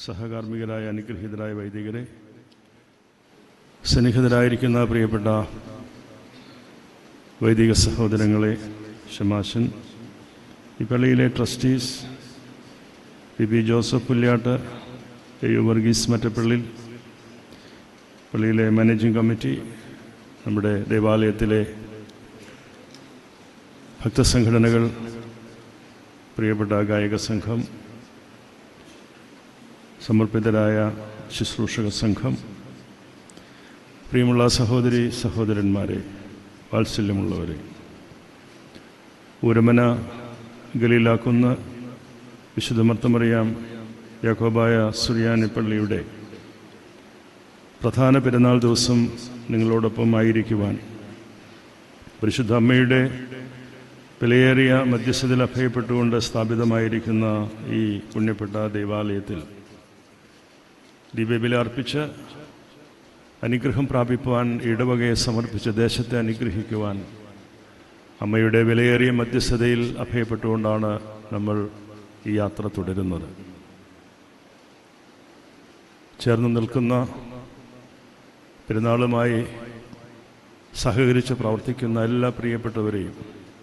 സഹകാർമ്മികരായ അനുഗ്രഹീതരായ വൈദികരെ സന്നിഹിതരായിരിക്കുന്ന പ്രിയപ്പെട്ട വൈദിക സഹോദരങ്ങളെ ഷമാശൻ ഈ പള്ളിയിലെ trustees P P Joseph Pulliyattu A U Varghese Mattappallil പള്ളിയിലെ മാനേജിംഗ് കമ്മിറ്റി നമ്മുടെ ദേവാലയത്തിലെ ഭക്തസംഘടനകൾ പ്രിയപ്പെട്ട ഗായക സംഘം സമർപ്പിതരായ ശുശ്രൂഷക സംഘം. പ്രിയമുള്ള സഹോദരി സഹോദരന്മാരെ വാത്സല്യമുള്ളവരെ ഊരമന ഗലീലാക്കുന്ന വിശുദ്ധമർത്തമറിയാം യാക്കോബായ സുറിയാനി പള്ളിയുടെ പ്രധാന പെരുന്നാൾ ദിവസം നിങ്ങളോടൊപ്പം ആയിരിക്കുവാൻ പരിശുദ്ധ അമ്മയുടെ വിലയേറിയ മധ്യസ്ഥതയിൽ അഭയപ്പെട്ടുകൊണ്ട് സ്ഥാപിതമായിരിക്കുന്ന ഈ പുണ്യപ്പെട്ട ദേവാലയത്തിൽ ദിവ്യബലി അർപ്പിച്ച് അനുഗ്രഹം പ്രാപിക്കുവാൻ ഇടവകയെ സമർപ്പിച്ച് ദേശത്തെ അനുഗ്രഹിക്കുവാൻ അമ്മയുടെ വിലയേറിയ മധ്യസ്ഥതയിൽ അഭയപ്പെട്ടുകൊണ്ടാണ് നമ്മൾ ഈ യാത്ര തുടരുന്നത്. ചേർന്ന് നിൽക്കുന്ന പെരുന്നാളുമായി സഹകരിച്ച് പ്രവർത്തിക്കുന്ന എല്ലാ പ്രിയപ്പെട്ടവരെയും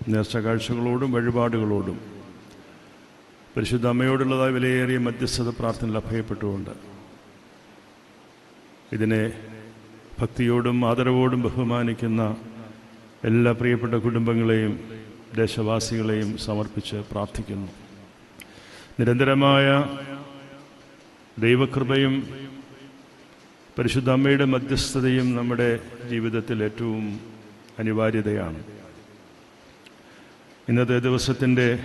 നേർച്ച കാഴ്ചകളോടും വഴിപാടുകളോടും പരിശുദ്ധ അമ്മയോടുള്ളതായ വിലയേറിയ മധ്യസ്ഥത പ്രാർത്ഥനയിൽ അഭയപ്പെട്ടുകൊണ്ട് ഇതിനെ ഭക്തിയോടും ആദരവോടും ബഹുമാനിക്കുന്ന എല്ലാ പ്രിയപ്പെട്ട കുടുംബങ്ങളെയും ദേശവാസികളെയും സമർപ്പിച്ച് പ്രാർത്ഥിക്കുന്നു. നിരന്തരമായ ദൈവകൃപയും പരിശുദ്ധ അമ്മയുടെ മധ്യസ്ഥതയും നമ്മുടെ ജീവിതത്തിൽ ഏറ്റവും അനിവാര്യതയാണ്. ഇന്നത്തെ ദിവസത്തിന്റെ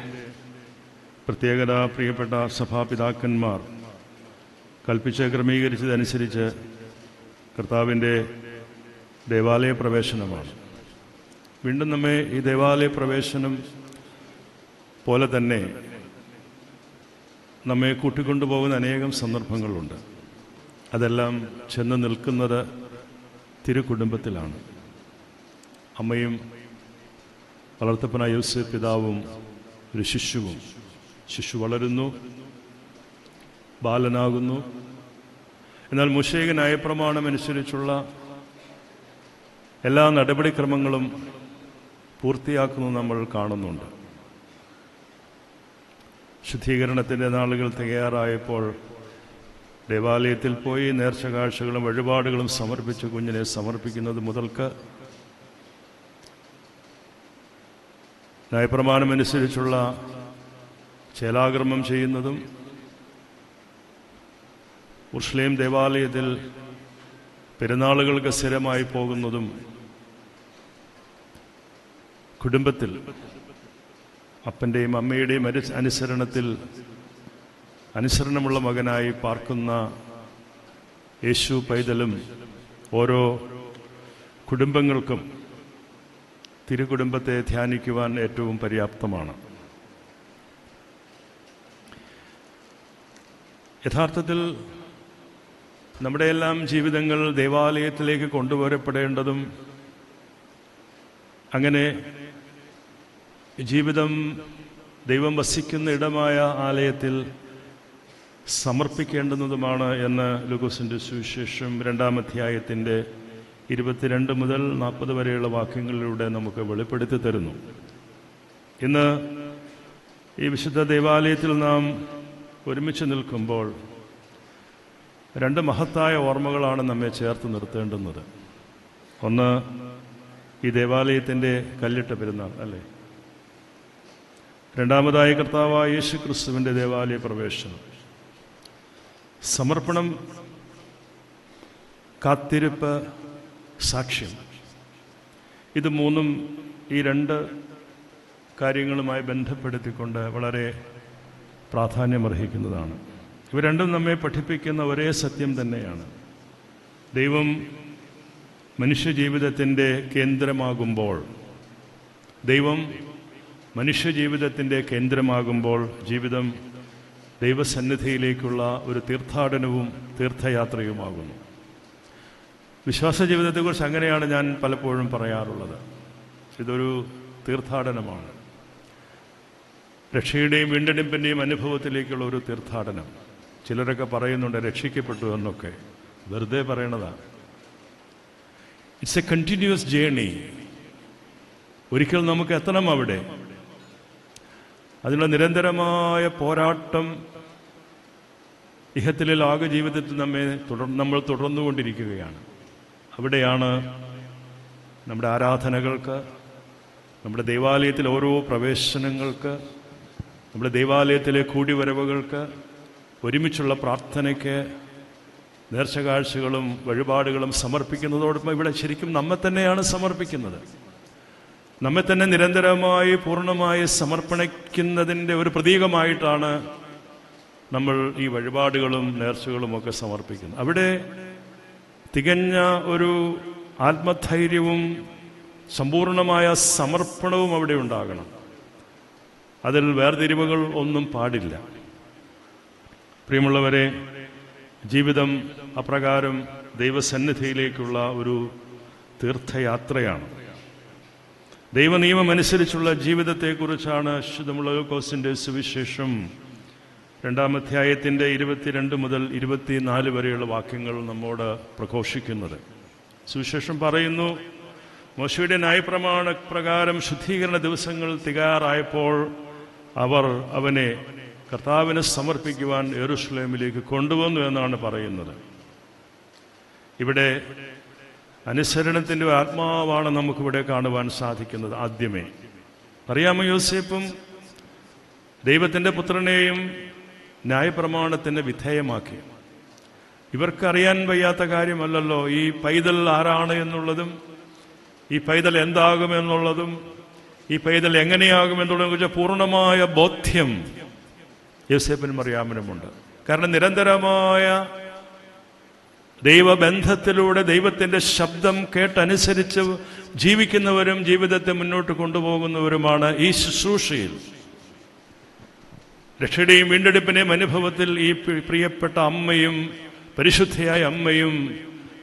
പ്രത്യേകത പ്രിയപ്പെട്ട സഭാപിതാക്കന്മാർ കൽപ്പിച്ച് ക്രമീകരിച്ചതനുസരിച്ച് കർത്താവിന്റെ ദേവാലയ പ്രവേശനമാണ്. വീണ്ടും നമ്മെ ഈ ദേവാലയ പ്രവേശനം പോലെ തന്നെ നമ്മെ കൂട്ടിക്കൊണ്ടുപോകുന്ന അനേകം സന്ദർഭങ്ങളുണ്ട്. അതെല്ലാം ചെന്ന് നിൽക്കുന്നത് തിരുക്കുടുംബത്തിലാണ്. അമ്മയും വളർത്തപ്പന യൂസ് പിതാവും ഒരു ശിശുവും. ശിശു വളരുന്നു ബാലനാകുന്നു. എന്നാൽ മുഷേക നയപ്രമാണം അനുസരിച്ചുള്ള എല്ലാ നടപടിക്രമങ്ങളും പൂർത്തിയാക്കുന്നത് നമ്മൾ കാണുന്നുണ്ട്. ശുദ്ധീകരണത്തിന്റെ നാളുകൾ തയ്യാറായപ്പോൾ ദേവാലയത്തിൽ പോയി നേർച്ച കാഴ്ചകളും വഴിപാടുകളും സമർപ്പിച്ച് കുഞ്ഞിനെ സമർപ്പിക്കുന്നത് മുതൽക്ക് നയപ്രമാണമനുസരിച്ചുള്ള ചേലാകർമ്മം ചെയ്യുന്നതും ഉർഷ്ലേം ദേവാലയത്തിൽ പെരുന്നാളുകൾക്ക് സ്ഥിരമായി പോകുന്നതും കുടുംബത്തിൽ അപ്പന്റെയും അമ്മയുടെയും അനു അനുസരണത്തിൽ അനുസരണമുള്ള മകനായി പാർക്കുന്ന യേശു പൈതലും ഓരോ കുടുംബങ്ങൾക്കും തിരുകുടുംബത്തെ ധ്യാനിക്കുവാൻ ഏറ്റവും പര്യാപ്തമാണ്. യഥാർത്ഥത്തിൽ നമ്മുടെയെല്ലാം ജീവിതങ്ങൾ ദേവാലയത്തിലേക്ക് കൊണ്ടുവരപ്പെടേണ്ടതും അങ്ങനെ ജീവിതം ദൈവം വസിക്കുന്ന ഇടമായ ആലയത്തിൽ സമർപ്പിക്കേണ്ടുന്നതുമാണ് എന്ന് ലുഗോസിന്റെ സുവിശേഷം രണ്ടാം അധ്യായത്തിന്റെ ഇരുപത്തിരണ്ട് മുതൽ നാൽപ്പത് വരെയുള്ള വാക്യങ്ങളിലൂടെ നമുക്ക് വെളിപ്പെടുത്തി തരുന്നു. ഇന്ന് ഈ വിശുദ്ധ ദേവാലയത്തിൽ നാം ഒരുമിച്ച് നിൽക്കുമ്പോൾ രണ്ട് മഹത്തായ ഓർമ്മകളാണ് നമ്മെ ചേർത്ത് നിർത്തേണ്ടുന്നത്. ഒന്ന് ഈ ദേവാലയത്തിന്റെ കല്ലിട്ട പെരുന്നാൾ അല്ലേ? രണ്ടാമതായി കർത്താവായ യേശു ക്രിസ്തുവിന്റെ ദേവാലയ പ്രവേശനം. സമർപ്പണം കാത്തിരിപ്പ് സാക്ഷ്യം. ഇത് മൂന്നും ഈ രണ്ട് കാര്യങ്ങളുമായി ബന്ധപ്പെടുത്തിക്കൊണ്ട് വളരെ പ്രാധാന്യമർഹിക്കുന്നതാണ്. ഇവ രണ്ടും നമ്മെ പഠിപ്പിക്കുന്ന ഒരേ സത്യം തന്നെയാണ്. ദൈവം മനുഷ്യജീവിതത്തിന്റെ കേന്ദ്രമാകുമ്പോൾ ദൈവം മനുഷ്യജീവിതത്തിന്റെ കേന്ദ്രമാകുമ്പോൾ ജീവിതം ദൈവസന്നിധിയിലേക്കുള്ള ഒരു തീർത്ഥാടനവും തീർത്ഥയാത്രയുമാകുന്നു. വിശ്വാസ ജീവിതത്തെക്കുറിച്ച് അങ്ങനെയാണ് ഞാൻ പലപ്പോഴും പറയാറുള്ളത്. ഇതൊരു തീർത്ഥാടനമാണ്. രക്ഷയുടെയും വീണ്ടെടുപ്പിന്റെയും അനുഭവത്തിലേക്കുള്ള ഒരു തീർത്ഥാടനം. ചിലരൊക്കെ പറയുന്നുണ്ട് രക്ഷിക്കപ്പെട്ടു എന്നൊക്കെ. വെറുതെ പറയണതാണ് ഇറ്റ്സ് എ കണ്ടിന്യൂസ് ജേണി ഒരിക്കൽ നമുക്ക് എത്തണം അവിടെ. അതിനുള്ള നിരന്തരമായ പോരാട്ടം ഇഹത്തിലെ ലോക ജീവിതത്തിൽ നമ്മെ തുടർ നമ്മൾ തുടർന്നുകൊണ്ടിരിക്കുകയാണ്. അവിടെയാണ് നമ്മുടെ ആരാധനകൾക്ക് നമ്മുടെ ദേവാലയത്തിലെ ഓരോ പ്രവേശനങ്ങൾക്ക് നമ്മുടെ ദേവാലയത്തിലെ കൂടിവരവുകൾക്ക് ഒരുമിച്ചുള്ള പ്രാർത്ഥനയ്ക്ക് നേർച്ചകാഴ്ചകളും വഴിപാടുകളും സമർപ്പിക്കുന്നതോടൊപ്പം ഇവിടെ ശരിക്കും നമ്മെ തന്നെയാണ് സമർപ്പിക്കുന്നത്. നമ്മെ തന്നെ നിരന്തരമായി പൂർണമായി സമർപ്പണിക്കുന്നതിന്റെ ഒരു പ്രതീകമായിട്ടാണ് നമ്മൾ ഈ വഴിപാടുകളും നേർച്ചകളും ഒക്കെ സമർപ്പിക്കുന്നത്. അവിടെ തികഞ്ഞ ഒരു ആത്മധൈര്യവും സമ്പൂർണമായ സമർപ്പണവും അവിടെ ഉണ്ടാകണം. അതിൽ വേർതിരിവുകൾ ഒന്നും പാടില്ല. പ്രിയമുള്ളവരെ ജീവിതം അപ്രകാരം ദൈവസന്നിധിയിലേക്കുള്ള ഒരു തീർത്ഥയാത്രയാണ്. ദൈവനിയമമനുസരിച്ചുള്ള ജീവിതത്തെക്കുറിച്ചാണ് ശുദ്ധമുളകോസിന്റെ സുവിശേഷം രണ്ടാം അധ്യായത്തിന്റെ ഇരുപത്തിരണ്ട് മുതൽ ഇരുപത്തിനാല് വരെയുള്ള വാക്യങ്ങൾ നമ്മോട് പ്രഘോഷിക്കുന്നത്. സുവിശേഷം പറയുന്നു മോശയുടെ ന്യായപ്രമാണ പ്രകാരം ശുദ്ധീകരണ ദിവസങ്ങൾ തികയാറായപ്പോൾ അവർ അവനെ കർത്താവിനെ സമർപ്പിക്കുവാൻ എറുസ്ലേമിലേക്ക് കൊണ്ടുവന്നു എന്നാണ് പറയുന്നത്. ഇവിടെ അനുസരണത്തിന്റെ ആത്മാവാണ് നമുക്കിവിടെ കാണുവാൻ സാധിക്കുന്നത് ആദ്യമേ. അറിയാമോ യോസേപ്പും ദൈവത്തിന്റെ പുത്രനെയും ന്യായപ്രമാണത്തിന് വിധേയമാക്കി. ഇവർക്കറിയാൻ വയ്യാത്ത കാര്യമല്ലല്ലോ ഈ പൈതൽ ആരാണ് എന്നുള്ളതും ഈ പൈതൽ എന്താകുമെന്നുള്ളതും ഈ പൈതൽ എങ്ങനെയാകുമെന്നുള്ളതിനെ കുറിച്ച് പൂർണമായ ബോധ്യം യോസേപ്പിനും അറിയാമനുമുണ്ട്. കാരണം നിരന്തരമായ ദൈവബന്ധത്തിലൂടെ ദൈവത്തിന്റെ ശബ്ദം കേട്ടനുസരിച്ച് ജീവിക്കുന്നവരും ജീവിതത്തെ മുന്നോട്ട് കൊണ്ടുപോകുന്നവരുമാണ് ഈ ശുശ്രൂഷയിൽ. രക്ഷയുടെയും വീണ്ടെടുപ്പിനെയും അനുഭവത്തിൽ ഈ പ്രിയപ്പെട്ട അമ്മയും പരിശുദ്ധയായ അമ്മയും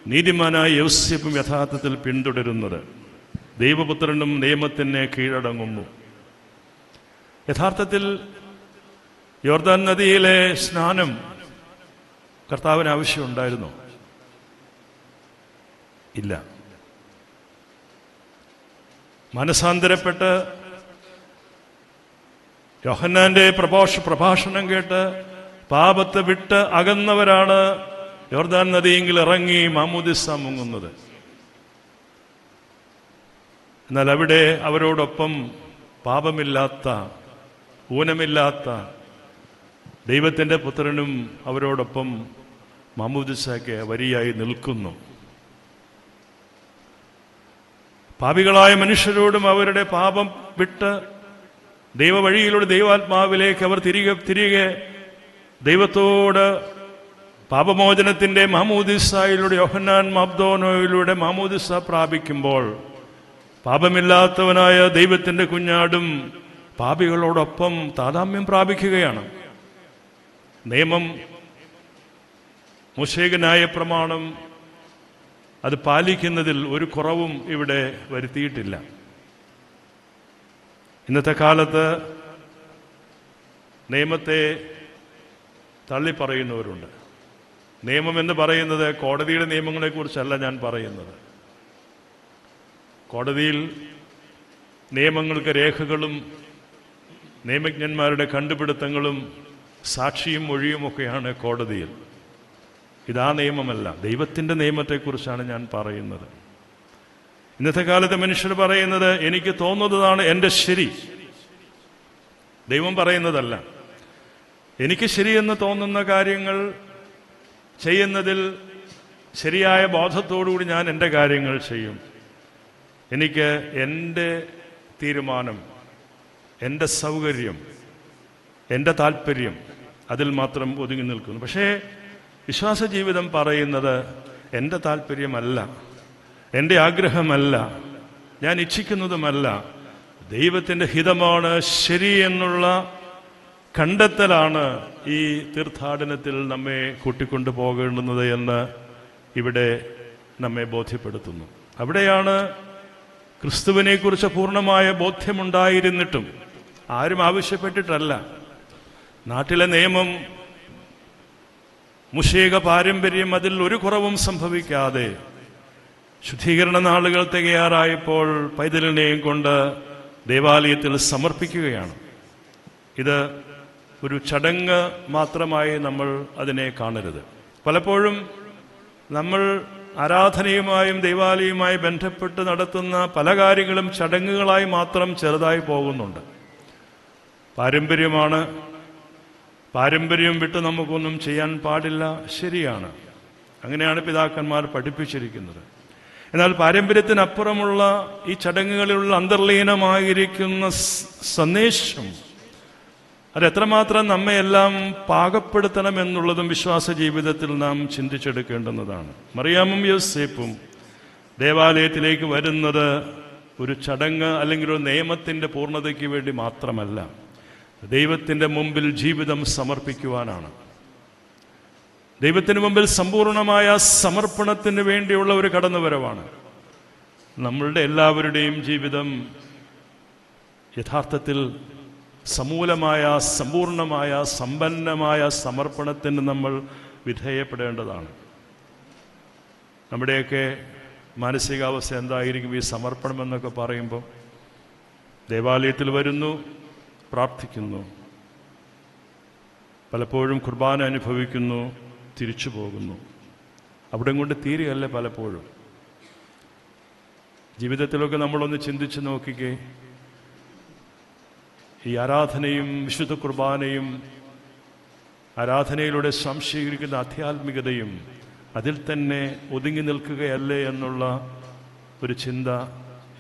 നീതിമാനായ യൗസ്യപ്പും യഥാർത്ഥത്തിൽ പിന്തുടരുന്നത്. ദൈവപുത്രനും നിയമത്തിനെ കീഴടങ്ങുന്നു. യഥാർത്ഥത്തിൽ യോർദാൻ നദിയിലെ സ്നാനം കർത്താവിന് ആവശ്യമുണ്ടായിരുന്നോ. ഇല്ല. മനസാന്തരപ്പെട്ട് യോഹന്നാന്റെ പ്രഭാഷ പ്രഭാഷണം കേട്ട് പാപത്ത് വിട്ട് അകന്നവരാണ് യോർദാൻ നദിയെങ്കിൽ ഇറങ്ങി മാമൂദിസ മുങ്ങുന്നത്. എന്നാൽ അവിടെ അവരോടൊപ്പം പാപമില്ലാത്ത ഊനമില്ലാത്ത ദൈവത്തിന്റെ പുത്രനും അവരോടൊപ്പം മാമൂദിസയ്ക്ക് വരിയായി നിൽക്കുന്നു. പാപികളായ മനുഷ്യരോടും അവരുടെ പാപം വിട്ട് ദൈവവഴിയിലൂടെ ദൈവാത്മാവിലേക്ക് അവർ തിരികെ തിരികെ ദൈവത്തോട് പാപമോചനത്തിന്റെ മാമൂദിസായിലൂടെ യോഹന്നാൻ മബ്ദോനോയിലൂടെ മാമൂദിസ പ്രാപിക്കുമ്പോൾ പാപമില്ലാത്തവനായ ദൈവത്തിന്റെ കുഞ്ഞാടും പാപികളോടൊപ്പം താതാമ്യം പ്രാപിക്കുകയാണ്. നിയമം മുഷേകനായ പ്രമാണം അത് പാലിക്കുന്നതിൽ ഒരു കുറവും ഇവിടെ വരുത്തിയിട്ടില്ല. ഇന്നത്തെ കാലത്ത് നിയമത്തെ തള്ളിപ്പറയുന്നവരുണ്ട്. നിയമം എന്ന് പറയുന്നത് കോടതിയുടെ നിയമങ്ങളെക്കുറിച്ചല്ല ഞാൻ പറയുന്നത്. കോടതിയിൽ നിയമങ്ങൾക്ക് രേഖകളും നിയമജ്ഞന്മാരുടെ കണ്ടുപിടുത്തങ്ങളും സാക്ഷിയും മൊഴിയുമൊക്കെയാണ് കോടതിയിൽ. ഇതാ നിയമമല്ല. ദൈവത്തിന്റെ നിയമത്തെക്കുറിച്ചാണ് ഞാൻ പറയുന്നത്. ഇന്നത്തെ കാലത്ത് മനുഷ്യർ പറയുന്നത് എനിക്ക് തോന്നുന്നതാണ് എന്റെ ശരി. ദൈവം പറയുന്നതല്ല. എനിക്ക് ശരിയെന്ന് തോന്നുന്ന കാര്യങ്ങൾ ചെയ്യുന്നതിൽ ശരിയായ ബോധത്തോടുകൂടി ഞാൻ എന്റെ കാര്യങ്ങൾ ചെയ്യും. എനിക്ക് എന്റെ തീരുമാനം എന്റെ സൗകര്യം എന്റെ താല്പര്യം അതിൽ മാത്രം ഒതുങ്ങി നിൽക്കുന്നു. പക്ഷേ വിശ്വാസ ജീവിതം പറയുന്നത് എന്റെ താല്പര്യമല്ല എന്റെ ആഗ്രഹമല്ല ഞാൻ ഇച്ഛിക്കുന്നതുമല്ല. ദൈവത്തിന്റെ ഹിതമാണ് ശരി എന്നുള്ള കണ്ടെത്തലാണ് ഈ തീർത്ഥാടനത്തിൽ നമ്മെ കൂട്ടിക്കൊണ്ടു പോകേണ്ടുന്നത് എന്ന് ഇവിടെ നമ്മെ ബോധ്യപ്പെടുത്തുന്നു. അവിടെയാണ് ക്രിസ്തുവിനെക്കുറിച്ച് പൂർണമായ ബോധ്യമുണ്ടായിരുന്നിട്ടും ആരും ആവശ്യപ്പെട്ടിട്ടല്ല. നാട്ടിലെ നിയമം മുഷേക പാരമ്പര്യം അതിൽ ഒരു കുറവും സംഭവിക്കാതെ ശുദ്ധീകരണ നാളുകൾ തികയാറായപ്പോൾ പൈതലിനെയും കൊണ്ട് ദേവാലയത്തിൽ സമർപ്പിക്കുകയാണ്. ഇത് ഒരു ചടങ്ങ് മാത്രമായി നമ്മൾ അതിനെ കാണരുത്. പലപ്പോഴും നമ്മൾ ആരാധനയുമായും ദൈവാലയവുമായി ബന്ധപ്പെട്ട് നടത്തുന്ന പല കാര്യങ്ങളും ചടങ്ങുകളായി മാത്രം ചെറുതായി പോകുന്നുണ്ട്. പാരമ്പര്യമാണ് പാരമ്പര്യം വിട്ട് നമുക്കൊന്നും ചെയ്യാൻ പാടില്ല. ശരിയാണ്. അങ്ങനെയാണ് പിതാക്കന്മാർ പഠിപ്പിച്ചിരിക്കുന്നത്. എന്നാൽ പാരമ്പര്യത്തിനപ്പുറമുള്ള ഈ ചടങ്ങുകളിലുള്ള അന്തർലീനമായിരിക്കുന്ന സന്ദേശം അത് എത്രമാത്രം നമ്മെ എല്ലാം പാകപ്പെടുത്തണം എന്നുള്ളതും വിശ്വാസ ജീവിതത്തിൽ നാം ചിന്തിച്ചെടുക്കേണ്ടുന്നതാണ്. മറിയാമും യോസേപ്പും ദേവാലയത്തിലേക്ക് വരുന്നത് ഒരു ചടങ്ങ് അല്ലെങ്കിൽ ഒരു നിയമത്തിന്റെ പൂർണതയ്ക്ക് വേണ്ടി മാത്രമല്ല. ദൈവത്തിന്റെ മുമ്പിൽ ജീവിതം സമർപ്പിക്കുവാനാണ്. ദൈവത്തിന് മുമ്പിൽ സമ്പൂർണമായ സമർപ്പണത്തിന് വേണ്ടിയുള്ള ഒരു കടന്നുവരവാണ്. നമ്മളുടെ എല്ലാവരുടെയും ജീവിതം യഥാർത്ഥത്തിൽ സമൂലമായ സമ്പൂർണമായ സമ്പന്നമായ സമർപ്പണത്തിന് നമ്മൾ വിധേയപ്പെടേണ്ടതാണ്. നമ്മുടെയൊക്കെ മാനസികാവസ്ഥ എന്തായിരിക്കും ഈ സമർപ്പണം എന്നൊക്കെ പറയുമ്പോൾ ദേവാലയത്തിൽ വരുന്നു പ്രാർത്ഥിക്കുന്നു. പലപ്പോഴും കുർബാന അനുഭവിക്കുന്നു തിരിച്ചു പോകുന്നു. അവിടെ കൊണ്ട് തീരുകയല്ല പലപ്പോഴും. ജീവിതത്തിലൊക്കെ നമ്മളൊന്ന് ചിന്തിച്ച് നോക്കിക്കേ. ഈ ആരാധനയും വിശുദ്ധ കുർബാനയും ആരാധനയിലൂടെ സംശീകരിക്കുന്ന ആധ്യാത്മികതയും അതിൽ തന്നെ ഒതുങ്ങി നിൽക്കുകയല്ലേ എന്നുള്ള ഒരു ചിന്ത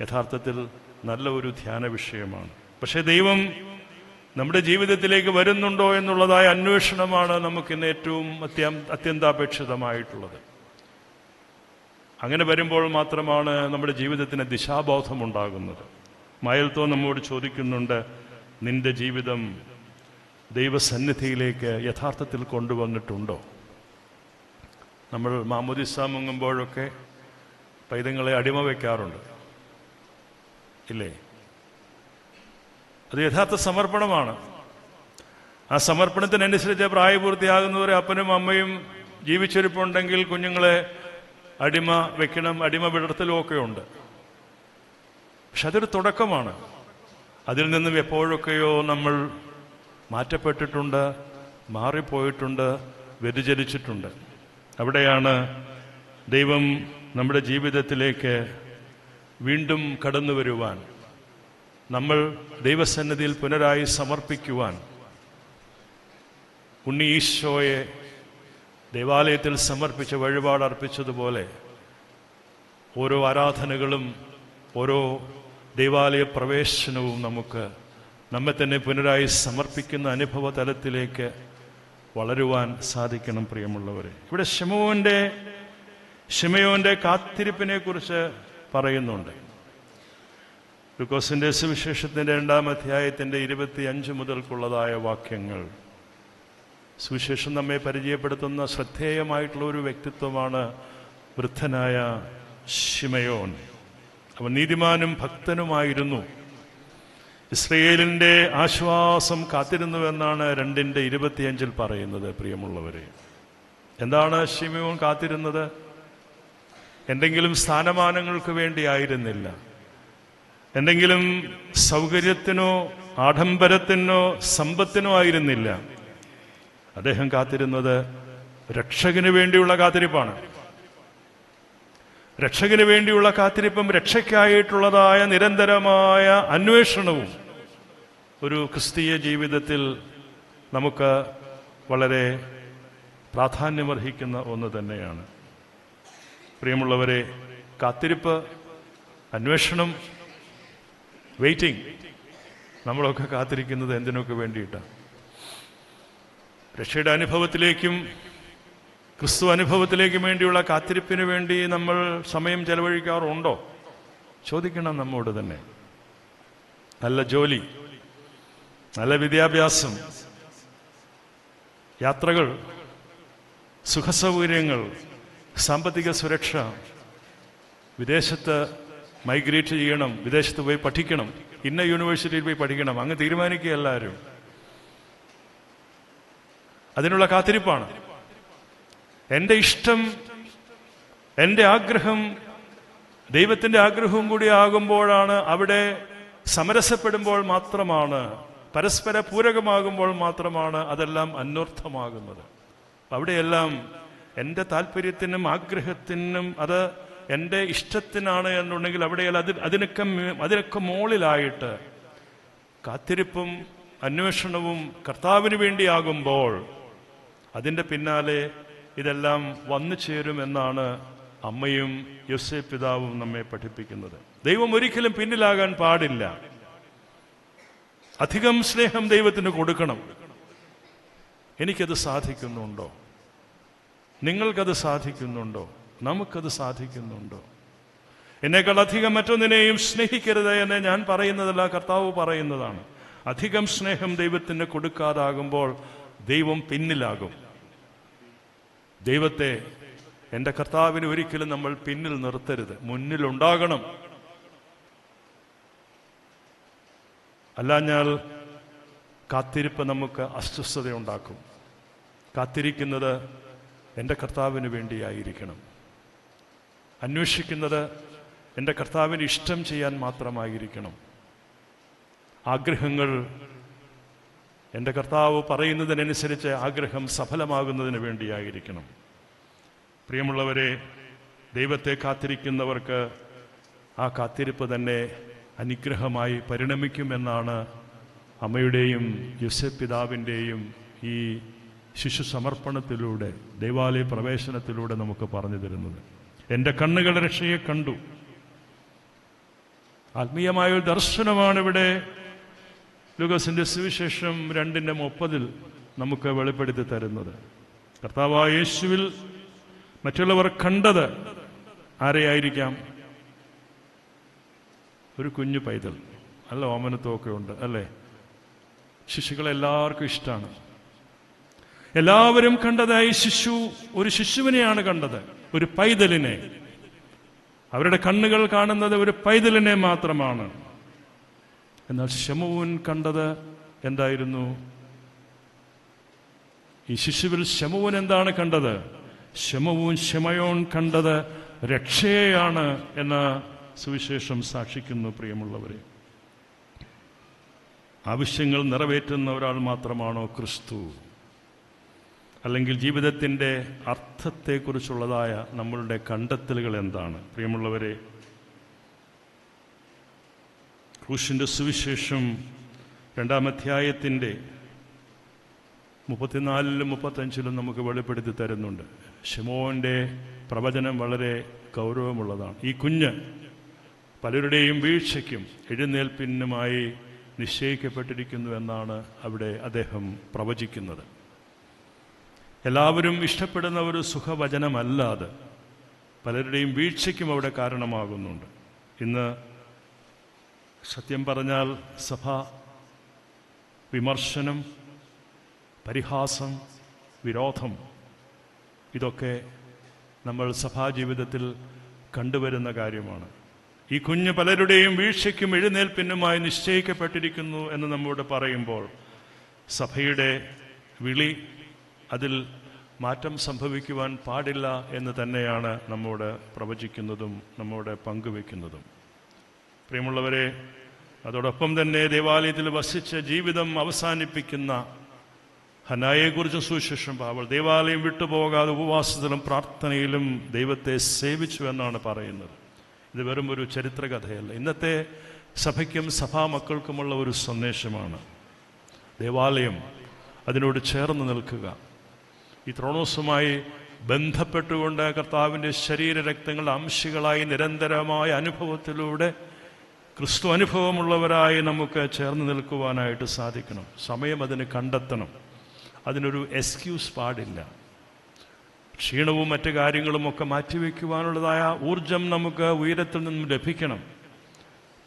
യഥാർത്ഥത്തിൽ നല്ല ഒരു ധ്യാന വിഷയമാണ്. പക്ഷേ ദൈവം നമ്മുടെ ജീവിതത്തിലേക്ക് വരുന്നുണ്ടോ എന്നുള്ളതായ അന്വേഷണമാണ് നമുക്കിന്ന് ഏറ്റവും അത്യം അത്യന്താപേക്ഷിതമായിട്ടുള്ളത്. അങ്ങനെ വരുമ്പോൾ മാത്രമാണ് നമ്മുടെ ജീവിതത്തിന് ദിശാബോധം ഉണ്ടാകുന്നത് മയൽത്തോ നമ്മോട് ചോദിക്കുന്നുണ്ട് നിന്റെ ജീവിതം ദൈവസന്നിധിയിലേക്ക് യഥാർത്ഥത്തിൽ കൊണ്ടുവന്നിട്ടുണ്ടോ? നമ്മൾ മാമുദിസ മുങ്ങുമ്പോഴൊക്കെ പൈതങ്ങളെ അടിമ വയ്ക്കാറുണ്ട് ഇല്ലേ? അത് യഥാർത്ഥ സമർപ്പണമാണ്. ആ സമർപ്പണത്തിനനുസരിച്ച് പ്രായപൂർത്തിയാകുന്നവരെ അപ്പനും അമ്മയും ജീവിച്ചിരിപ്പുണ്ടെങ്കിൽ കുഞ്ഞുങ്ങളെ അടിമ വെക്കണം അടിമ വിടർത്തലും ഒക്കെ ഉണ്ട് പക്ഷെ അതൊരു തുടക്കമാണ്. അതിൽ നിന്നും എപ്പോഴൊക്കെയോ നമ്മൾ മാറ്റപ്പെട്ടിട്ടുണ്ട് മാറിപ്പോയിട്ടുണ്ട് വ്യതിചലിച്ചിട്ടുണ്ട്. അവിടെയാണ് ദൈവം നമ്മുടെ ജീവിതത്തിലേക്ക് വീണ്ടും കടന്നു വരുവാൻ നമ്മൾ ദൈവസന്നിധിയിൽ പുനരായി സമർപ്പിക്കുവാൻ ഉണ്ണി ഈശോയെ ദേവാലയത്തിൽ സമർപ്പിച്ച വഴിപാട് അർപ്പിച്ചതുപോലെ ഓരോ ആരാധനകളും ഓരോ ദൈവാലയ പ്രവേശനവും നമുക്ക് നമ്മെ തന്നെ പുനരായി സമർപ്പിക്കുന്ന അനുഭവ തലത്തിലേക്ക് വളരുവാൻ സാധിക്കണം പ്രിയമുള്ളവരെ. ഇവിടെ ഷിമോന്റെ ഷിമയോന്റെ കാത്തിരിപ്പിനെ കുറിച്ച് പറയുന്നുണ്ട്. ലുക്കോസിന്റെ സുവിശേഷത്തിന്റെ രണ്ടാം അധ്യായത്തിന്റെ ഇരുപത്തി അഞ്ച് മുതൽക്കുള്ളതായ വാക്യങ്ങൾ. സുവിശേഷം നമ്മെ പരിചയപ്പെടുത്തുന്ന ശ്രദ്ധേയമായിട്ടുള്ള ഒരു വ്യക്തിത്വമാണ് വൃദ്ധനായ ഷിമയോൻ അവൻ നീതിമാനും ഭക്തനുമായിരുന്നു. ഇസ്രയേലിന്റെ ആശ്വാസം കാത്തിരുന്നുവെന്നാണ് രണ്ടിന്റെ ഇരുപത്തിയഞ്ചിൽ പറയുന്നത് പ്രിയമുള്ളവരെ. എന്താണ് ഷിമയോൻ കാത്തിരുന്നത്? എന്തെങ്കിലും സ്ഥാനമാനങ്ങൾക്ക് വേണ്ടി ആയിരുന്നില്ല എന്തെങ്കിലും സൗകര്യത്തിനോ ആഡംബരത്തിനോ സമ്പത്തിനോ ആയിരുന്നില്ല. അദ്ദേഹം കാത്തിരുന്നത് രക്ഷകന് വേണ്ടിയുള്ള കാത്തിരിപ്പാണ്. രക്ഷകന് വേണ്ടിയുള്ള കാത്തിരിപ്പും രക്ഷയ്ക്കായിട്ടുള്ളതായ നിരന്തരമായ അന്വേഷണവും ഒരു ക്രിസ്തീയ ജീവിതത്തിൽ നമുക്ക് വളരെ പ്രാധാന്യമർഹിക്കുന്ന ഒന്ന് തന്നെയാണ്. പ്രിയമുള്ളവരെ കാത്തിരിപ്പ് അന്വേഷണം വെയിറ്റിംഗ് നമ്മളൊക്കെ കാത്തിരിക്കുന്നത് എന്തിനൊക്കെ വേണ്ടിയിട്ടാണ് രക്ഷയുടെ അനുഭവത്തിലേക്കും ക്രിസ്തു അനുഭവത്തിലേക്കും വേണ്ടിയുള്ള കാത്തിരിപ്പിന് വേണ്ടി നമ്മൾ സമയം ചെലവഴിക്കാറുണ്ടോ? ചോദിക്കണം നമ്മോട് തന്നെ. നല്ല ജോലി നല്ല വിദ്യാഭ്യാസം യാത്രകൾ സുഖസൗകര്യങ്ങൾ സാമ്പത്തിക സുരക്ഷ വിദേശത്ത് മൈഗ്രേറ്റ് ചെയ്യണം വിദേശത്ത് പോയി പഠിക്കണം ഇന്ന യൂണിവേഴ്സിറ്റിയിൽ പോയി പഠിക്കണം അങ്ങ് തീരുമാനിക്കുക എല്ലാവരും. അതിനുള്ള കാത്തിരിപ്പാണ്. എന്റെ ഇഷ്ടം എന്റെ ആഗ്രഹം ദൈവത്തിന്റെ ആഗ്രഹവും കൂടി ആകുമ്പോഴാണ് അവിടെ സമരസപ്പെടുമ്പോൾ മാത്രമാണ് പരസ്പര പൂരകമാകുമ്പോൾ മാത്രമാണ് അതെല്ലാം അന്വർത്ഥമാകുന്നത്. അവിടെയെല്ലാം എന്റെ താല്പര്യത്തിനും ആഗ്രഹത്തിനും അത് എന്റെ ഇഷ്ടത്തിനാണ് എന്നുണ്ടെങ്കിൽ അവിടെ അത് അതിനൊക്കെ അതിനൊക്കെ മുകളിലായിട്ട് കാത്തിരിപ്പും അന്വേഷണവും കർത്താവിന് വേണ്ടിയാകുമ്പോൾ അതിന്റെ പിന്നാലെ ഇതെല്ലാം വന്നു ചേരുമെന്നാണ് അമ്മയും യൊസേ പിതാവും നമ്മെ പഠിപ്പിക്കുന്നത്. ദൈവം ഒരിക്കലും പിന്നിലാകാൻ പാടില്ല. അധികം സ്നേഹം ദൈവത്തിന് കൊടുക്കണം. എനിക്കത് സാധിക്കുന്നുണ്ടോ? നിങ്ങൾക്കത് സാധിക്കുന്നുണ്ടോ? നമുക്കത് സാധിക്കുന്നുണ്ടോ? എന്നേക്കാൾ അധികം മറ്റൊന്നിനെയും സ്നേഹിക്കരുത് എന്ന് ഞാൻ പറയുന്നതല്ല കർത്താവ് പറയുന്നതാണ്. അധികം സ്നേഹം ദൈവത്തിന് കൊടുക്കാതാകുമ്പോൾ ദൈവം പിന്നിലാകും. ദൈവത്തെ എന്റെ കർത്താവിന് ഒരിക്കലും നമ്മൾ പിന്നിൽ നിർത്തരുത്. മുന്നിലുണ്ടാകണം. അല്ലാഞ്ഞാൽ കാത്തിരിപ്പ് നമുക്ക് അസ്വസ്ഥതയുണ്ടാക്കും. കാത്തിരിക്കുന്നത് എന്റെ കർത്താവിന് വേണ്ടിയായിരിക്കണം. അന്വേഷിക്കുന്നത് എന്റെ കർത്താവിന് ഇഷ്ടം ചെയ്യാൻ മാത്രമായിരിക്കണം. ആഗ്രഹങ്ങൾ എന്റെ കർത്താവ് പറയുന്നതിനനുസരിച്ച് ആഗ്രഹം സഫലമാകുന്നതിന് വേണ്ടിയായിരിക്കണം. പ്രിയമുള്ളവരെ ദൈവത്തെ കാത്തിരിക്കുന്നവർക്ക് ആ കാത്തിരിപ്പ് തന്നെ അനുഗ്രഹമായി പരിണമിക്കുമെന്നാണ് അമ്മയുടെയും യുസഫ് പിതാവിന്റെയും ഈ ശിശു സമർപ്പണത്തിലൂടെ ദൈവാലയ പ്രവേശനത്തിലൂടെ നമുക്ക് പറഞ്ഞു തരുന്നത്. എന്റെ കണ്ണുകൾ രക്ഷയെ കണ്ടു. ആത്മീയമായ ഒരു ദർശനമാണ് ഇവിടെ ലൂക്കസിന്റെ സുവിശേഷം രണ്ടിന്റെ മുപ്പതിൽ നമുക്ക് വെളിപ്പെടുത്തി തരുന്നത്. കർത്താവായ യേശുവിൽ മറ്റുള്ളവർ കണ്ടത് ആരെയായിരിക്കാം? ഒരു കുഞ്ഞു പൈതൽ. നല്ല ഓമനത്വമൊക്കെ ഉണ്ട് അല്ലേ? ശിശുക്കളെ എല്ലാവർക്കും ഇഷ്ടമാണ് എല്ലാവരും കണ്ടതായി ശിശു ഒരു ശിശുവിനെയാണ് കണ്ടത്. ഒരു പൈതലിനെ. അവരുടെ കണ്ണുകൾ കാണുന്നത് ഒരു പൈതലിനെ മാത്രമാണ്. എന്നാൽ ശമുവൻ കണ്ടത് എന്തായിരുന്നു? ഈ ശിശുവിൽ ശമുവൻ എന്താണ് കണ്ടത്? ശമവും ശമയോൻ കണ്ടത് രക്ഷയാണ് എന്ന് സുവിശേഷം സാക്ഷിക്കുന്നു പ്രിയമുള്ളവരെ. ആവശ്യങ്ങൾ നിറവേറ്റുന്ന ഒരാൾ മാത്രമാണോ ക്രിസ്തു? അല്ലെങ്കിൽ ജീവിതത്തിന്റെ അർത്ഥത്തെക്കുറിച്ചുള്ളതായ നമ്മളുടെ കണ്ടെത്തലുകൾ എന്താണ്? പ്രിയമുള്ളവരെ ക്രൂശിന്റെ സുവിശേഷം രണ്ടാം അധ്യായത്തിന്റെ മുപ്പത്തിനാലിലും മുപ്പത്തഞ്ചിലും നമുക്ക് വെളിപ്പെടുത്തി തരുന്നുണ്ട്. ഷിമോന്റെ പ്രവചനം വളരെ ഗൗരവമുള്ളതാണ്. ഈ കുഞ്ഞ് പലരുടെയും വീഴ്ചയ്ക്കും എഴുന്നേൽപ്പിനുമായി നിശ്ചയിക്കപ്പെട്ടിരിക്കുന്നു എന്നാണ് അവിടെ അദ്ദേഹം പ്രവചിക്കുന്നത്. എല്ലാവരും ഇഷ്ടപ്പെടുന്ന ഒരു സുഖവചനമല്ലാതെ പലരുടെയും വീഴ്ചയ്ക്കും അവിടെ കാരണമാകുന്നുണ്ട്. ഇന്ന് സത്യം പറഞ്ഞാൽ സഭ വിമർശനം പരിഹാസം വിരോധം ഇതൊക്കെ നമ്മൾ സഭാ ജീവിതത്തിൽ കണ്ടുവരുന്ന കാര്യമാണ്. ഈ കുഞ്ഞ് പലരുടെയും വീഴ്ചയ്ക്കും എഴുന്നേൽപ്പിനുമായി നിശ്ചയിക്കപ്പെട്ടിരിക്കുന്നു എന്ന് നമ്മോട് പറയുമ്പോൾ സഭയുടെ വിളി അതിൽ മാറ്റം സംഭവിക്കുവാൻ പാടില്ല എന്ന് തന്നെയാണ് നമ്മോട് പ്രവചിക്കുന്നതും നമ്മോട് പങ്കുവെക്കുന്നതും. പ്രിയമുള്ളവരെ അതോടൊപ്പം തന്നെ ദേവാലയത്തിൽ വസിച്ച ജീവിതം അവസാനിപ്പിക്കുന്ന ഹനായെക്കുറിച്ച് സുവിശേഷം പാവൾ ദേവാലയം വിട്ടുപോകാതെ ഉപവാസത്തിലും പ്രാർത്ഥനയിലും ദൈവത്തെ സേവിച്ചു എന്നാണ് പറയുന്നത്. ഇത് വെറും ഒരു ചരിത്രകഥയല്ല. ഇന്നത്തെ സഭയ്ക്കും സഭാമക്കൾക്കുമുള്ള ഒരു സന്ദേശമാണ്. ദേവാലയം അതിനോട് ചേർന്ന് നിൽക്കുക. ഈ ത്രോണോസുമായി ബന്ധപ്പെട്ടുകൊണ്ട് കർത്താവിന്റെ ശരീരരക്തങ്ങളുടെ അംശികളായി നിരന്തരമായ അനുഭവത്തിലൂടെ ക്രിസ്തു അനുഭവമുള്ളവരായി നമുക്ക് ചേർന്ന് നിൽക്കുവാനായിട്ട് സാധിക്കണം. സമയം അതിന് കണ്ടെത്തണം. അതിനൊരു എക്സ്ക്യൂസ് പാടില്ല. ക്ഷീണവും മറ്റു കാര്യങ്ങളും ഒക്കെ മാറ്റിവെക്കുവാനുള്ളതായ ഊർജം നമുക്ക് ഉയരത്തിൽ നിന്നും ലഭിക്കണം.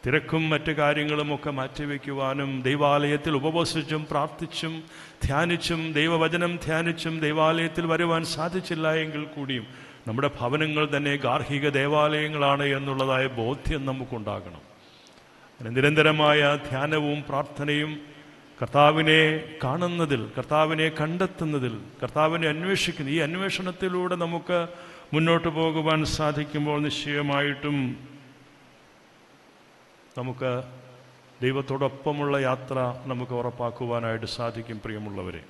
തിരക്കും മറ്റു കാര്യങ്ങളുമൊക്കെ മാറ്റിവെക്കുവാനും ദൈവാലയത്തിൽ ഉപവസിച്ചും പ്രാർത്ഥിച്ചും ധ്യാനിച്ചും ദൈവവചനം ധ്യാനിച്ചും ദൈവാലയത്തിൽ വരുവാൻ സാധിച്ചില്ല എങ്കിൽ കൂടിയും നമ്മുടെ ഭവനങ്ങൾ തന്നെ ഗാർഹിക ദേവാലയങ്ങളാണ് എന്നുള്ളതായ ബോധ്യം നമുക്കുണ്ടാകണം. നിരന്തരമായ ധ്യാനവും പ്രാർത്ഥനയും കർത്താവിനെ കാണുന്നതിൽ കർത്താവിനെ കണ്ടെത്തുന്നതിൽ കർത്താവിനെ അന്വേഷിക്കുന്ന ഈ അന്വേഷണത്തിലൂടെ നമുക്ക് മുന്നോട്ട് പോകുവാൻ സാധിക്കുമ്പോൾ നിശ്ചയമായിട്ടും നമുക്ക് ദൈവത്തോടൊപ്പമുള്ള യാത്ര നമുക്ക് ഉറപ്പാക്കുവാനായിട്ട് സാധിക്കും പ്രിയമുള്ളവരെ.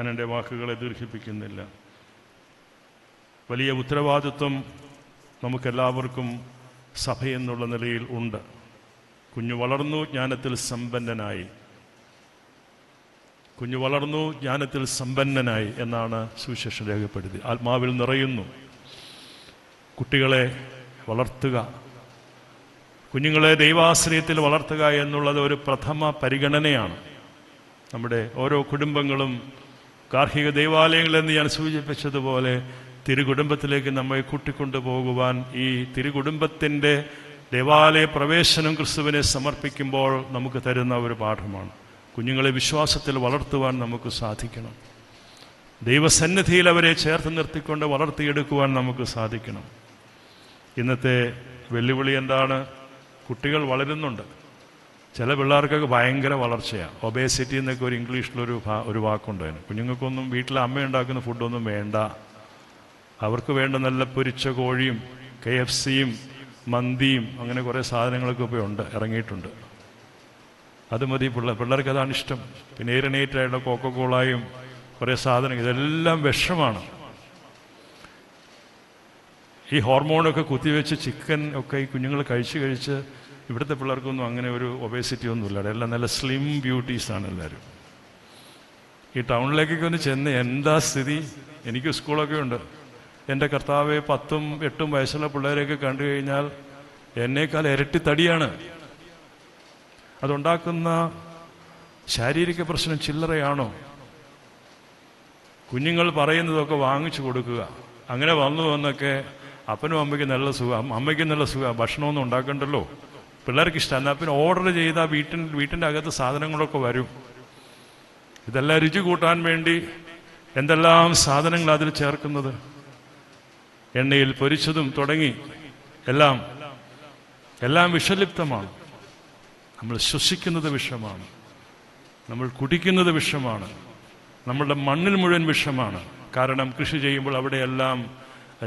ഞാൻ എന്റെ വാക്കുകളെ ദീർഘിപ്പിക്കുന്നില്ല. വലിയ ഉത്തരവാദിത്വം നമുക്കെല്ലാവർക്കും സഭയെന്നുള്ള നിലയിൽ ഉണ്ട്. കുഞ്ഞു വളർന്നു ജ്ഞാനത്തിൽ സമ്പന്നനായി. കുഞ്ഞു വളർന്നു ജ്ഞാനത്തിൽ സമ്പന്നനായി എന്നാണ് സുവിശേഷം രേഖപ്പെടുത്തി. ആത്മാവിൽ നിറയുന്നു. കുട്ടികളെ വളർത്തുക കുഞ്ഞുങ്ങളെ ദൈവാശ്രയത്തിൽ വളർത്തുക എന്നുള്ളത് ഒരു പ്രഥമ പരിഗണനയാണ്. നമ്മുടെ ഓരോ കുടുംബങ്ങളും ഗാർഹിക ദൈവാലയങ്ങളെന്ന് ഞാൻ സൂചിപ്പിച്ചതുപോലെ തിരുകുടുംബത്തിലേക്ക് നമ്മെ കൂട്ടിക്കൊണ്ടു പോകുവാൻ ഈ തിരുകുടുംബത്തിന്റെ ദേവാലയ പ്രവേശനം ക്രിസ്തുവിനെ സമർപ്പിക്കുമ്പോൾ നമുക്ക് തരുന്ന ഒരു പാഠമാണ്. കുഞ്ഞുങ്ങളെ വിശ്വാസത്തിൽ വളർത്തുവാൻ നമുക്ക് സാധിക്കണം. ദൈവസന്നിധിയിൽ അവരെ ചേർത്ത് നിർത്തിക്കൊണ്ട് വളർത്തിയെടുക്കുവാൻ നമുക്ക് സാധിക്കണം. ഇന്നത്തെ വെല്ലുവിളി എന്താണ്? കുട്ടികൾ വളരുന്നുണ്ട്. ചില പിള്ളേർക്കൊക്കെ ഭയങ്കര വളർച്ചയാണ് ഒബേസിറ്റി എന്നൊക്കെ ഒരു ഇംഗ്ലീഷിലൊരു ഒരു വാക്കുണ്ട് അതിന്. കുഞ്ഞുങ്ങൾക്കൊന്നും വീട്ടിൽ അമ്മ ഉണ്ടാക്കുന്ന ഫുഡൊന്നും വേണ്ട. അവർക്ക് വേണ്ട നല്ല പൊരിച്ച കോഴിയും കെ എഫ് സിയും മന്തിയും അങ്ങനെ കുറേ സാധനങ്ങളൊക്കെ ഇപ്പോൾ ഉണ്ട് ഇറങ്ങിയിട്ടുണ്ട്. അത് മതി പിള്ളേർ പിള്ളേർക്ക് അതാണ് ഇഷ്ടം. പിന്നെ ഏറിനേറ്റായിട്ടുള്ള കോക്കക്കോളായും കുറേ സാധനങ്ങൾ ഇതെല്ലാം വിഷമാണ്. ഈ ഹോർമോണൊക്കെ കുത്തിവെച്ച് ചിക്കൻ ഒക്കെ ഈ കുഞ്ഞുങ്ങൾ കഴിച്ച് കഴിച്ച് ഇവിടുത്തെ പിള്ളേർക്കൊന്നും അങ്ങനെ ഒരു ഒബേസിറ്റി ഒന്നുമില്ല. എല്ലാം നല്ല സ്ലിം ബ്യൂട്ടീസാണ് എല്ലാവരും. ഈ ടൗണിലേക്കൊക്കെ ഒന്ന് ചെന്ന് എന്താ സ്ഥിതി? എനിക്ക് സ്കൂളൊക്കെ ഉണ്ട്. എന്റെ കർത്താവ് പത്തും എട്ടും വയസ്സുള്ള പിള്ളേരെയൊക്കെ കണ്ടു കഴിഞ്ഞാൽ എന്നേക്കാൾ ഇരട്ടി തടിയാണ്. അതുണ്ടാക്കുന്ന ശാരീരിക പ്രശ്നം ചില്ലറയാണോ? കുഞ്ഞുങ്ങൾ പറയുന്നതൊക്കെ വാങ്ങിച്ചു കൊടുക്കുക. അങ്ങനെ വന്നു എന്നൊക്കെ അപ്പനും അമ്മയ്ക്കും നല്ല സുഖം അമ്മയ്ക്കും നല്ല സുഖം ഭക്ഷണമൊന്നും ഉണ്ടാക്കണ്ടല്ലോ. പിള്ളേർക്ക് ഇഷ്ടം. എന്നാൽ പിന്നെ ഓർഡർ ചെയ്ത വീട്ടിൻ വീട്ടിന്റെ അകത്ത് സാധനങ്ങളൊക്കെ വരും. ഇതെല്ലാം രുചി കൂട്ടാൻ വേണ്ടി എന്തെല്ലാം സാധനങ്ങൾ അതിൽ ചേർക്കുന്നത്? എണ്ണയിൽ പൊരിച്ചതും തുടങ്ങി എല്ലാം എല്ലാം വിഷലിപ്തമാണ്. നമ്മൾ ശ്വസിക്കുന്നത് വിഷമാണ്. നമ്മൾ കുടിക്കുന്നത് വിഷമാണ്. നമ്മളുടെ മണ്ണിൽ മുഴുവൻ വിഷമാണ്. കാരണം കൃഷി ചെയ്യുമ്പോൾ അവിടെയെല്ലാം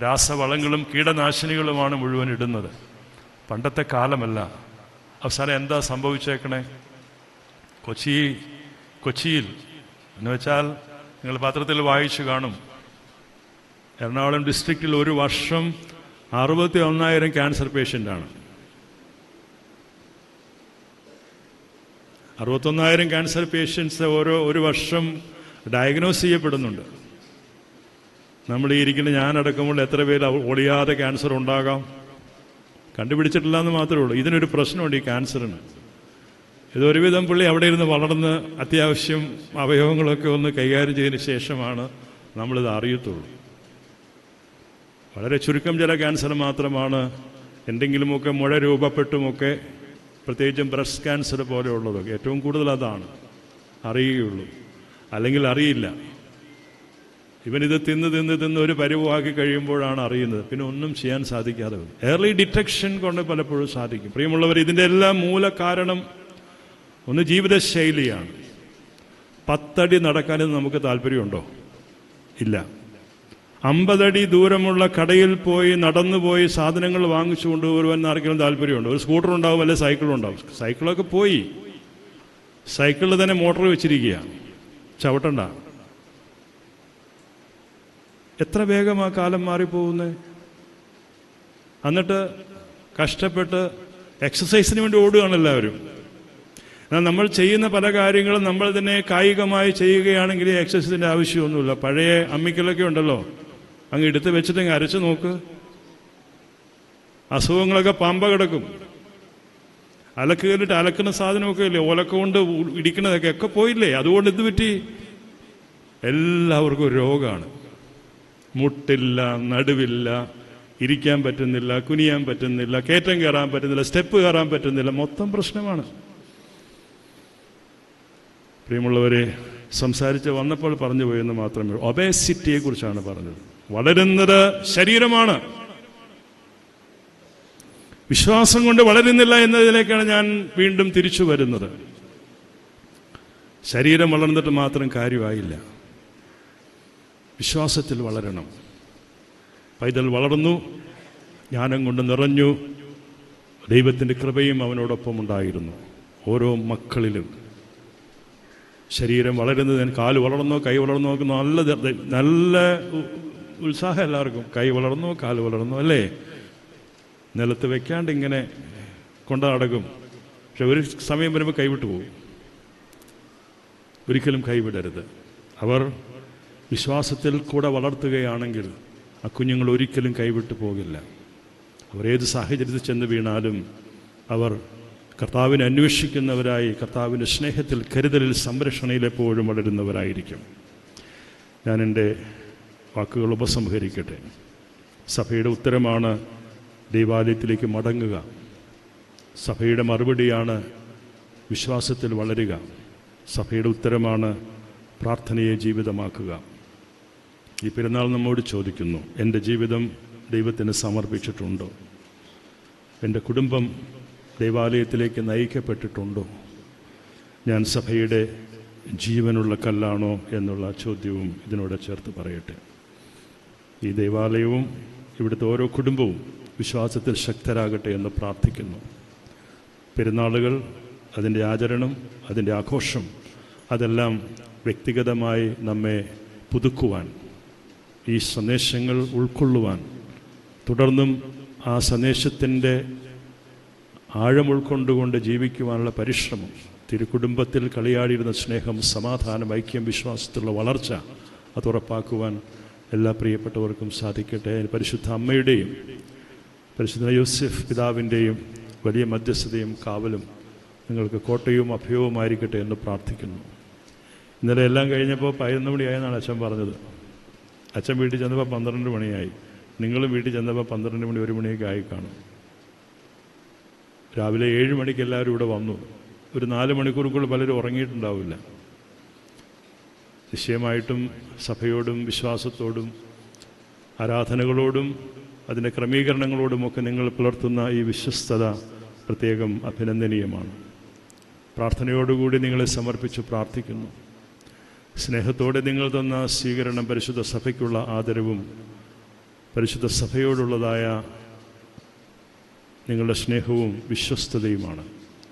രാസവളങ്ങളും കീടനാശിനികളുമാണ് മുഴുവൻ ഇടുന്നത്. പണ്ടത്തെ കാലമല്ല. അവസാനം എന്താ സംഭവിച്ചേക്കണേ? കൊച്ചി കൊച്ചിയിൽ. എന്നുവെച്ചാൽ നിങ്ങൾ പത്രത്തിൽ വായിച്ചു കാണും. എറണാകുളം ഡിസ്ട്രിക്റ്റിൽ ഒരു വർഷം അറുപത്തി ഒന്നായിരം ക്യാൻസർ പേഷ്യന്റാണ്. അറുപത്തൊന്നായിരം ക്യാൻസർ പേഷ്യൻസ് ഓരോ ഒരു വർഷം ഡയഗ്നോസ് ചെയ്യപ്പെടുന്നുണ്ട്. നമ്മൾ ഈ ഇരിക്കുന്ന ഞാനടക്കമുള്ള എത്ര പേര് ഒളിയാതെ ക്യാൻസർ ഉണ്ടാകാം? കണ്ടുപിടിച്ചിട്ടില്ല എന്ന് മാത്രമേ ഉള്ളൂ. ഇതിനൊരു പ്രശ്നമുണ്ട് ഈ ക്യാൻസറിന്. ഇത് ഒരുവിധം പുള്ളി അവിടെ ഇരുന്ന് വളർന്ന് അത്യാവശ്യം അവയവങ്ങളൊക്കെ ഒന്ന് കൈകാര്യം ചെയ്തതിന് ശേഷമാണ് നമ്മളിത് അറിയത്തുള്ളൂ. വളരെ ചുരുക്കം ചില ക്യാൻസർ മാത്രമാണ്. എന്തെങ്കിലുമൊക്കെ മുഴ രൂപപ്പെട്ടുമൊക്കെ പ്രത്യേകിച്ചും ബ്രസ്റ്റ് ക്യാൻസർ പോലെയുള്ളതൊക്കെ ഏറ്റവും കൂടുതൽ അതാണ്. അറിയുകയുള്ളൂ. അല്ലെങ്കിൽ അറിയില്ല. ഇവനിത് തിന്ന് തിന്ന് തിന്ന് ഒരു പരിവമാക്കി കഴിയുമ്പോഴാണ് അറിയുന്നത്. പിന്നെ ഒന്നും ചെയ്യാൻ സാധിക്കാതെ വരും. ഏർലി ഡിറ്റക്ഷൻ കൊണ്ട് പലപ്പോഴും സാധിക്കും. പ്രിയമുള്ളവർ ഇതിന്റെ എല്ലാം മൂല കാരണം ഒന്ന് ജീവിതശൈലിയാണ്. പത്തടി നടക്കാനും നമുക്ക് താല്പര്യമുണ്ടോ? ഇല്ല. അമ്പതടി ദൂരമുള്ള കടയിൽ പോയി നടന്നു പോയി സാധനങ്ങൾ വാങ്ങിച്ചു കൊണ്ടുവരുവാൻ ആർക്കെങ്കിലും താല്പര്യമുണ്ടോ? ഒരു സ്കൂട്ടർ ഉണ്ടാവും അല്ലെ സൈക്കിളും ഉണ്ടാവും. സൈക്കിളൊക്കെ പോയി. സൈക്കിളിൽ തന്നെ മോട്ടോർ വെച്ചിരിക്കുകയാണ്. ചവിട്ടണ്ട. എത്ര വേഗം ആ കാലം മാറിപ്പോകുന്നത് എന്നിട്ട് കഷ്ടപ്പെട്ട് എക്സസൈസിന് വേണ്ടി ഓടുകയാണ് എല്ലാവരും. എന്നാൽ നമ്മൾ ചെയ്യുന്ന പല കാര്യങ്ങളും നമ്മൾ തന്നെ കായികമായി ചെയ്യുകയാണെങ്കിൽ എക്സസൈസിന്റെ ആവശ്യമൊന്നുമില്ല. പഴയ അമ്മിക്കലൊക്കെ ഉണ്ടല്ലോ. അങ്ങ് എടുത്ത് വെച്ചിട്ട് അരച്ചു നോക്ക്. അസുഖങ്ങളൊക്കെ പാമ്പ കിടക്കും. അലക്ക് കയറിട്ട് അലക്കുന്ന സാധനമൊക്കെ ഇല്ലേ? ഓലക്ക കൊണ്ട് ഇടിക്കുന്നതൊക്കെ ഒക്കെ പോയില്ലേ? അതുകൊണ്ട് എന്ത് പറ്റി? എല്ലാവർക്കും രോഗമാണ്. മുട്ടില്ല നടുവില്ല ഇരിക്കാൻ പറ്റുന്നില്ല കുനിയാൻ പറ്റുന്നില്ല കയറ്റം കയറാൻ പറ്റുന്നില്ല സ്റ്റെപ്പ് കയറാൻ പറ്റുന്നില്ല മൊത്തം പ്രശ്നമാണ്. പ്രിയമുള്ളവരെ സംസാരിച്ച് വന്നപ്പോൾ പറഞ്ഞു പോയെന്ന് മാത്രമേ ഒബേസിറ്റിയെ കുറിച്ചാണ് പറഞ്ഞത്. വളരുന്നത് ശരീരമാണ്. വിശ്വാസം കൊണ്ട് വളരുന്നില്ല എന്നതിലേക്കാണ് ഞാൻ വീണ്ടും തിരിച്ചു വരുന്നത്. ശരീരം വളർന്നിട്ട് മാത്രം കാര്യമായില്ല. വിശ്വാസത്തിൽ വളരണം. പൈതൽ വളർന്നു ജ്ഞാനം കൊണ്ട് നിറഞ്ഞു ദൈവത്തിന്റെ കൃപയും അവനോടൊപ്പം ഉണ്ടായിരുന്നു ഓരോ മക്കളിലും. ശരീരം വളരുന്നതിന് കാൽ വളർന്നോ കൈ വളർന്നോ ഒക്കെ നല്ല നല്ല ഉത്സാഹം എല്ലാവർക്കും. കൈ വളർന്നോ കാൽ വളർന്നോ അല്ലേ? നിലത്ത് വെക്കാണ്ട് ഇങ്ങനെ കൊണ്ടടക്കും. പക്ഷെ ഒരു സമയം വരുമ്പോൾ കൈവിട്ടു പോകും. ഒരിക്കലും കൈവിടരുത്. അവർ വിശ്വാസത്തിൽ കൂടെ വളർത്തുകയാണെങ്കിൽ ആ കുഞ്ഞുങ്ങൾ ഒരിക്കലും കൈവിട്ടു പോകില്ല. അവർ ഏത് സാഹചര്യത്തിൽ ചെന്ന് വീണാലും അവർ കർത്താവിനെ അന്വേഷിക്കുന്നവരായി കർത്താവിന്റെ സ്നേഹത്തിൽ കരുതലിൽ സംരക്ഷണയിൽ എപ്പോഴും വളരുന്നവരായിരിക്കും. ഞാൻ എന്റെ വാക്കുകൾ ഉപസംഹരിക്കട്ടെ. സഭയുടെ ഉത്തരമാണ് ദൈവാലയത്തിലേക്ക് മടങ്ങുക. സഭയുടെ മറുപടിയാണ് വിശ്വാസത്തിൽ വളരുക. സഭയുടെ ഉത്തരമാണ് പ്രാർത്ഥനയെ ജീവിതമാക്കുക. ഈ പെരുന്നാൾ നമ്മോട് ചോദിക്കുന്നു എന്റെ ജീവിതം ദൈവത്തിന് സമർപ്പിച്ചിട്ടുണ്ടോ? എന്റെ കുടുംബം ദൈവാലയത്തിലേക്ക് നയിക്കപ്പെട്ടിട്ടുണ്ടോ? ഞാൻ സഭയുടെ ജീവനുള്ള കല്ലാണോ? എന്നുള്ള ചോദ്യവും ഇതിനോട് ചേർത്ത് പറയട്ടെ. ഈ ദൈവാലയവും ഇവിടുത്തെ ഓരോ കുടുംബവും വിശ്വാസത്തിൽ ശക്തരാകട്ടെ എന്ന് പ്രാർത്ഥിക്കുന്നു. പെരുന്നാളുകൾ അതിന്റെ ആചരണം അതിന്റെ ആഘോഷം അതെല്ലാം വ്യക്തിഗതമായി നമ്മെ പുതുക്കുവാൻ ഈ സന്ദേശങ്ങൾ ഉൾക്കൊള്ളുവാൻ. തുടർന്നും ആ സന്ദേശത്തിന്റെ ആഴം ഉൾക്കൊണ്ടുകൊണ്ട് ജീവിക്കുവാനുള്ള പരിശ്രമം തിരുക്കുടുംബത്തിൽ കളിയാടിയിരുന്ന സ്നേഹം സമാധാനം ഐക്യം വിശ്വാസത്തിലുള്ള വളർച്ച അത് ഉറപ്പാക്കുവാൻ എല്ലാ പ്രിയപ്പെട്ടവർക്കും സാധിക്കട്ടെ പരിശുദ്ധ അമ്മയുടെയും പരിശുദ്ധ യൂസഫ് പിതാവിന്റെയും വലിയ മധ്യസ്ഥതയും കാവലും നിങ്ങൾക്ക് കോട്ടയും അഭയവുമായിരിക്കട്ടെ എന്ന് പ്രാർത്ഥിക്കുന്നു. ഇന്നലെ എല്ലാം കഴിഞ്ഞപ്പോൾ പതിനൊന്ന് മണിയായെന്നാണ് അച്ഛൻ പറഞ്ഞത്. അച്ഛൻ വീട്ടിൽ ചെന്നപ്പോൾ പന്ത്രണ്ട് മണിയായി. നിങ്ങളും വീട്ടിൽ ചെന്നപ്പോൾ പന്ത്രണ്ട് മണി ഒരു മണിയൊക്കെ ആയി കാണും. രാവിലെ ഏഴ് മണിക്ക് എല്ലാവരും ഇവിടെ വന്നു. ഒരു നാല് മണിക്കൂറുകൾ പലരും ഉറങ്ങിയിട്ടുണ്ടാവില്ല. നിശ്ചയമായിട്ടും സഭയോടും വിശ്വാസത്തോടും ആരാധനകളോടും അതിന്റെ ക്രമീകരണങ്ങളോടുമൊക്കെ നിങ്ങൾ പുലർത്തുന്ന ഈ വിശ്വസ്തത പ്രത്യേകം അഭിനന്ദനീയമാണ്. പ്രാർത്ഥനയോടുകൂടി നിങ്ങളെ സമർപ്പിച്ച് പ്രാർത്ഥിക്കുന്നു. സ്നേഹത്തോടെ നിങ്ങൾ തന്ന സ്വീകരണം പരിശുദ്ധ സഭയ്ക്കുള്ള ആദരവും പരിശുദ്ധ സഭയോടുള്ളതായ നിങ്ങളുടെ സ്നേഹവും വിശ്വസ്തതയുമാണ്.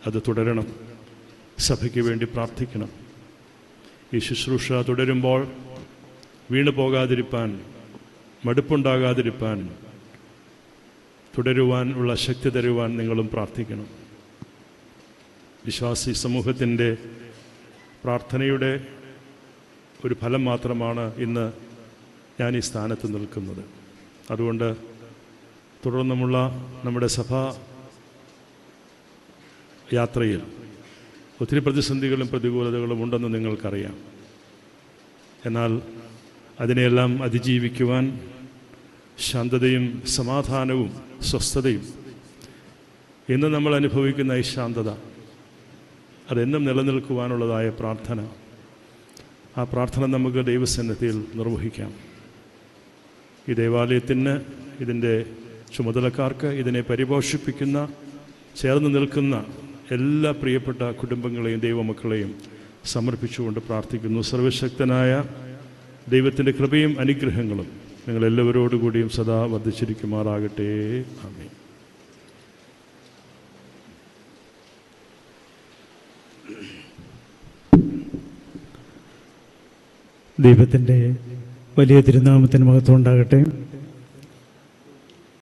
അത് തുടരണം. സഭയ്ക്ക് വേണ്ടി പ്രാർത്ഥിക്കണം. ഈ ശുശ്രൂഷ തുടരുമ്പോൾ വീണു പോകാതിരിപ്പാൻ മടുപ്പുണ്ടാകാതിരിപ്പാൻ തുടരുവാൻ ഉള്ള ശക്തി തരുവാൻ നിങ്ങളും പ്രാർത്ഥിക്കണം. വിശ്വാസി സമൂഹത്തിന്റെ പ്രാർത്ഥനയുടെ ഒരു ഫലം മാത്രമാണ് ഇന്ന് ഞാൻ ഈ സ്ഥാനത്ത് നിൽക്കുന്നത്. അതുകൊണ്ട് തുടർന്നുമുള്ള നമ്മുടെ സഭാ യാത്രയിൽ ഒത്തിരി പ്രതിസന്ധികളും പ്രതികൂലതകളും ഉണ്ടെന്ന് നിങ്ങൾക്കറിയാം. എന്നാൽ അതിനെയെല്ലാം അതിജീവിക്കുവാൻ ശാന്തതയും സമാധാനവും സ്വസ്ഥതയും ഇന്ന് നമ്മൾ അനുഭവിക്കുന്ന ഈ ശാന്തത അതെന്നും നിലനിൽക്കുവാനുള്ളതായ പ്രാർത്ഥന ആ പ്രാർത്ഥന നമുക്ക് ദൈവസന്നിധിയിൽ നിർവഹിക്കാം. ഈ ദേവാലയത്തിന് ഇതിന്റെ ചുമതലക്കാർക്ക് ഇതിനെ പരിപോഷിപ്പിക്കുന്ന ചേർന്ന് നിൽക്കുന്ന എല്ലാ പ്രിയപ്പെട്ട കുടുംബങ്ങളെയും ദൈവമക്കളെയും സമർപ്പിച്ചുകൊണ്ട് പ്രാർത്ഥിക്കുന്നു. സർവശക്തനായ ദൈവത്തിന്റെ കൃപയും അനുഗ്രഹങ്ങളും നിങ്ങളെല്ലാവരോടുകൂടിയും സദാ വർദ്ധിച്ചിരിക്കുമാറാകട്ടെ. ആമേ ദൈവത്തിന്റെ വലിയ തിരുനാമത്തിന് മഹത്വം ഉണ്ടാകട്ടെ.